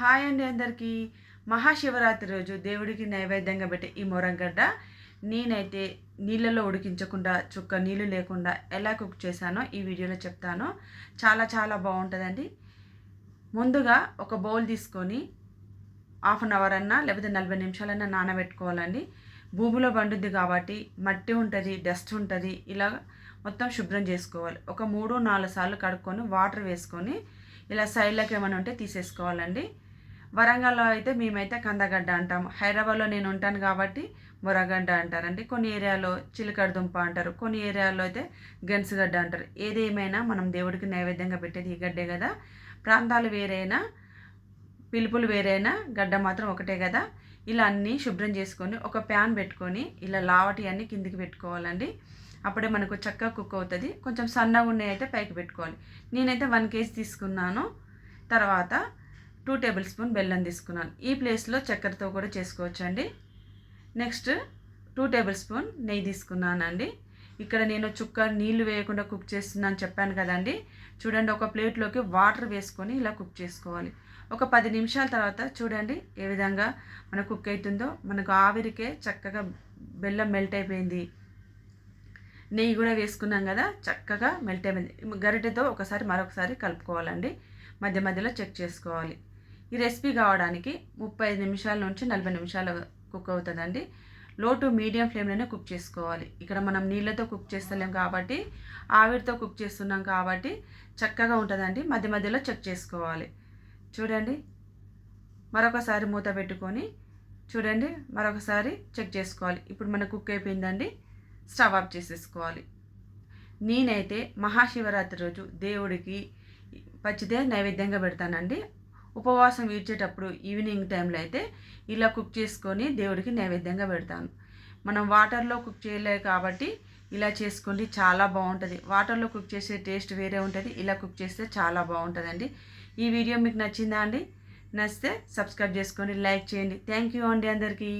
Hi అండి అందరికీ. మహాశివరాత్రి రోజు దేవుడికి నైవేద్యంగా పెట్టే ఈ మొరంగడ్డ నేనైతే నీళ్ళలో ఉడికించకుండా చుక్క నీళ్ళు లేకుండా ఎలా కుక్ చేశానో ఈ వీడియోలో చెప్తాను. చాలా చాలా బాగుంటుందండి. ముందుగా ఒక బౌల్ తీసుకొని హాఫ్ అన్ అవర్ అన్నా లేకపోతే నలభై నిమిషాలన్నా నానబెట్టుకోవాలండి. భూమిలో పండుద్ది కాబట్టి మట్టి ఉంటుంది డస్ట్ ఉంటుంది ఇలా మొత్తం శుభ్రం చేసుకోవాలి. ఒక మూడు నాలుగు సార్లు కడుక్కొని వాటర్ వేసుకొని ఇలా సైడ్లోకి ఏమైనా ఉంటే తీసేసుకోవాలండి. వరంగల్లో అయితే మేమైతే కందగడ్డ అంటాము హైదరాబాద్లో నేను ఉంటాను కాబట్టి మొరగడ్డ అంటారండి. కొన్ని ఏరియాలో చిలకడ దుంప అంటారు. కొన్ని ఏరియాలో అయితే గెన్సుగడ్డ అంటారు. ఏదేమైనా మనం దేవుడికి నైవేద్యంగా పెట్టేది ఈ గడ్డే కదా. ప్రాంతాలు వేరైనా పిలుపులు వేరైనా గడ్డ మాత్రం ఒకటే కదా. ఇలా అన్నీ శుభ్రం చేసుకొని ఒక ప్యాన్ పెట్టుకొని ఇలా లావటి అన్నీ కిందికి పెట్టుకోవాలండి. అప్పుడే మనకు చక్కగా కుక్ అవుతుంది. కొంచెం సన్నగా ఉన్నాయి అయితే పైకి పెట్టుకోవాలి. నేనైతే వన్ కేజీ తీసుకున్నాను. తర్వాత టూ టేబుల్ స్పూన్ బెల్లం తీసుకున్నాను. ఈ ప్లేస్లో చక్కెరతో కూడా చేసుకోవచ్చండి. నెక్స్ట్ టూ టేబుల్ స్పూన్ నెయ్యి తీసుకున్నానండి. ఇక్కడ నేను చుక్క నీళ్ళు వేయకుండా కుక్ చేస్తున్నాను చెప్పాను కదండి. చూడండి ఒక ప్లేట్లోకి వాటర్ వేసుకొని ఇలా కుక్ చేసుకోవాలి. ఒక పది నిమిషాల తర్వాత చూడండి ఏ విధంగా మన కుక్ అవుతుందో మనకు ఆవిరికే చక్కగా బెల్లం మెల్ట్ అయిపోయింది. నెయ్యి కూడా వేసుకున్నాం కదా చక్కగా మెల్ట్ అయిపోయింది. గరిటెతో ఒకసారి మరొకసారి కలుపుకోవాలండి. మధ్య మధ్యలో చెక్ చేసుకోవాలి. ఈ రెసిపీ కావడానికి ముప్పై ఐదు నిమిషాల నుంచి నలభై నిమిషాలు కుక్ అవుతుందండి. లో టు మీడియం ఫ్లేమ్లోనే కుక్ చేసుకోవాలి. ఇక్కడ మనం నీళ్ళతో కుక్ చేస్తలేం కాబట్టి ఆవిరితో కుక్ చేస్తున్నాం కాబట్టి చక్కగా ఉంటుందండి. మధ్య మధ్యలో చెక్ చేసుకోవాలి. చూడండి. మరొకసారి మూత పెట్టుకొని చూడండి. మరొకసారి చెక్ చేసుకోవాలి. ఇప్పుడు మన కుక్ అయిపోయిందండి. స్టవ్ ఆఫ్ చేసేసుకోవాలి. నేనైతే మహాశివరాత్రి రోజు దేవుడికి పచ్చిదే నైవేద్యంగా పెడతానండి. ఉపవాసం ఇచ్చేటప్పుడు ఈవినింగ్ టైంలో అయితే ఇలా కుక్ చేసుకొని దేవుడికి నైవేద్యంగా పెడతాను. మనం వాటర్లో కుక్ చేయలేదు కాబట్టి ఇలా చేసుకోండి చాలా బాగుంటుంది. వాటర్లో కుక్ చేసే టేస్ట్ వేరే ఉంటుంది. ఇలా కుక్ చేస్తే చాలా బాగుంటుందండి. ఈ వీడియో మీకు నచ్చిందా అండి? నచ్చితే సబ్స్క్రైబ్ చేసుకోండి లైక్ చేయండి. థ్యాంక్ యూ అండి అందరికీ.